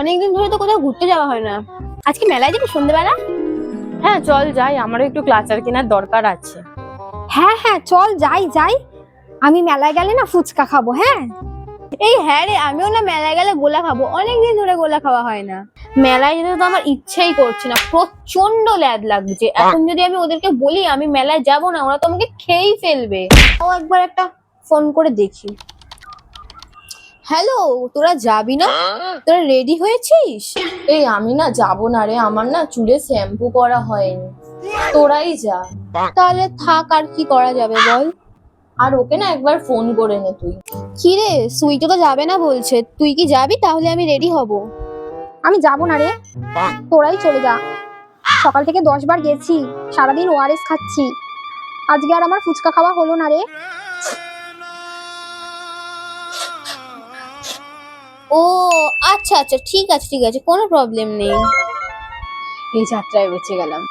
অনেকদিন ধরে তো কোথাও ঘুরতে যাওয়া হয় না। আজকে মেলায় যাবি সন্ধ্যেবেলা হ্যাঁ চল যাই আমারও একটু ক্লাচার কেনার দরকার আছে। হ্যাঁ হ্যাঁ চল যাই যাই। আমি মেলায় গেলে না ফুচকা খাব হ্যাঁ? এই হ্যাঁ রে আমিও না মেলায় গেলে গোলা খাব। অনেকদিন ধরে গোলা খাওয়া হয় না। মেলায় যেতে তো আমার ইচ্ছেই করছে না প্রচণ্ড ল্যাদ লাগছে। এখন যদি আমি ওদেরকে বলি আমি মেলায় যাব না ওরা তো আমাকে খেয়েই ফেলবে। ও একবার একটা ফোন করে দেখি। হ্যালো তোরা যাবি না? তোরা রেডি হয়েছিস? এই আমি না যাব না রে, আমার না চুলে শ্যাম্পু করা হয়নি। তোরাই যা। তাহলে থাক, আর কি করা যাবে বল? আর ওকে না একবার ফোন করে নে তুই। কি রে, সুইটো তো যাবে না বলছে। তুই কি যাবি? তাহলে আমি রেডি হব। আমি যাব না রে। তোরাই চলে যা। সকাল থেকে দশ বার গেছি। সারাদিন ওআরএস খাচ্ছি। আজকে আর আমার ফুচকা খাওয়া হলো না রে। ও আচ্ছা আচ্ছা ঠিক আছে ঠিক আছে কোনো প্রবলেম নেই। এই যাত্রায় বেঁচে গেলাম।